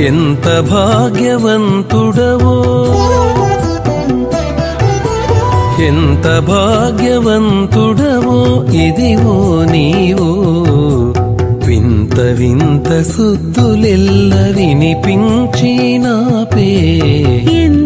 ఎంత భాగ్యవంతుడవో. ఎంత భాగ్యవంతుడవో ఇదివో నీవు. వింత వింత సుద్దులెల్ల వినిపించినాపే ఎంత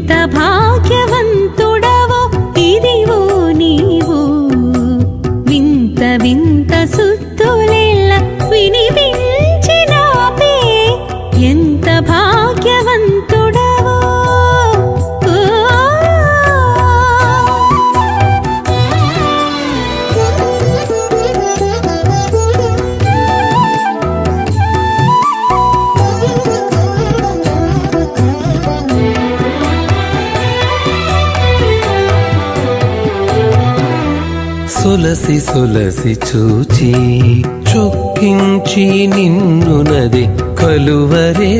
సొలసి సొలసి చూచి చొక్కించి నిన్నునది కలువరే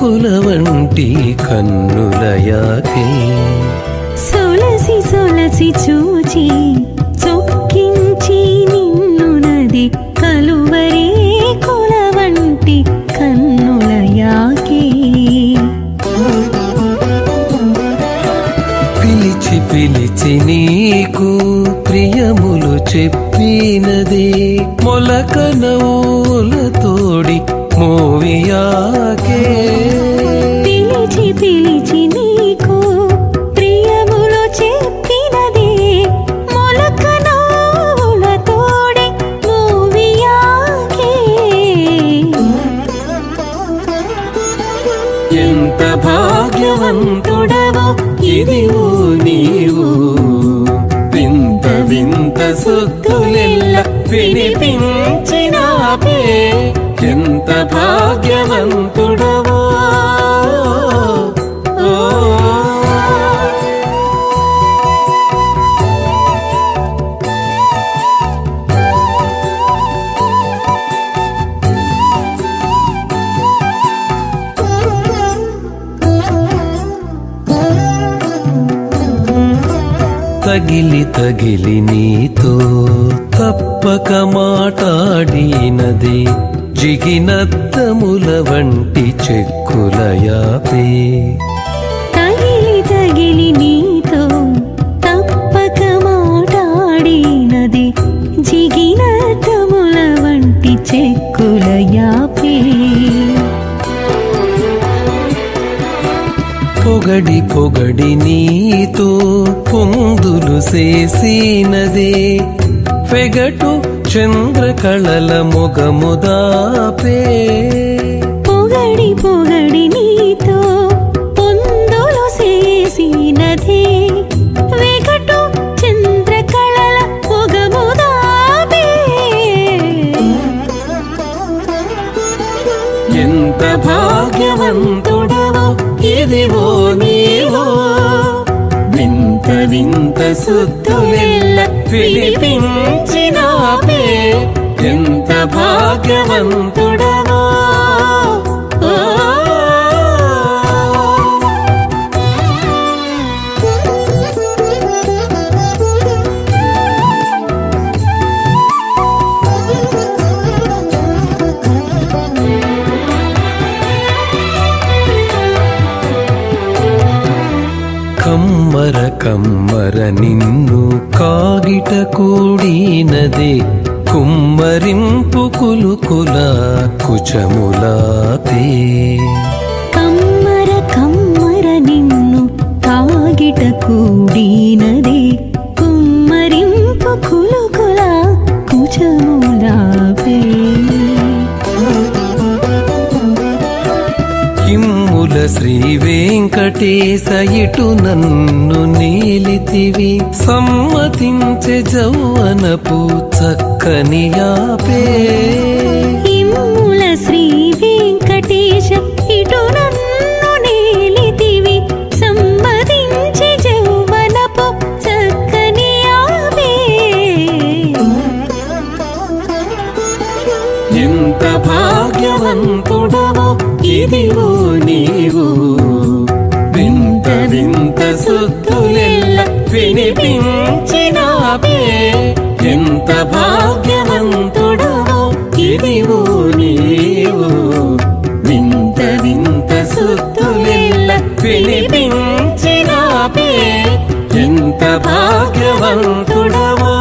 కులవంటి కన్నులయాకే. సొలసి సొలసి చూచి నీకు ప్రియములు చెప్పినదే. మొలక నవ్వులతోడి మోవియాకే. పిలిచి పిలిచి నీకు ప్రియములో చెప్పినదే. మొలక నవ్వుల తోడే మూవియాకే. ఎంత భాగ్యవంతుడవో ఇదివో నీవు. వింత వింత వినిపించినాపే. ఎంత భాగ్యవంతు తగిలి తగిలి నీతో తప్పక మాటాడినది జిగినద్దముల వంటి చెక్కులయాపే తగిలి తగిలి నీతో తప్పక మాటాడినది జిగిన తముల వంటి చెక్కుల యాపే. పొగడి పొగడి నీతో పొందులు చేసినదే వెగటు చంద్రకళల మొగముదాపే పొగడి పొగడి నీతో పొందులు చేసినదే. వెగటు చంద్రకళల పొగముదాపే ఎంత భాగ్యవంతుడవో ఇదివో నీవో. వింత వింత సుత్తులెల్ల ఎంత భాగ్యవంతుడవా కమ్మర కమ్మర నిన్ను కాగిట కూడినదే. కుమ్మరింపు కులుకుల కుచములాతే. కమ్మర కమ్మర నిన్ను కాగిట కూడినదే. ఇటు నన్ను నీలితివి సమ్మతించే జౌవనపు చక్కని యాపే. ఇమ్ముల శ్రీ వెంకటేశ ఇటు నన్ను నేలితివి సంబదించి జౌవనపు చక్కని ఆవే ఎంత భాగ్యవంతుడవో ఇదివో నీవు. వింత సుత్తులెల్ల వినిపించినాపే ఎంత భాగ్యవంతుడు ఇదివో నీవు. వింత వింత సుత్తులెల్ల వినిపించినాపే ఎంత భాగ్యవంతుడవో.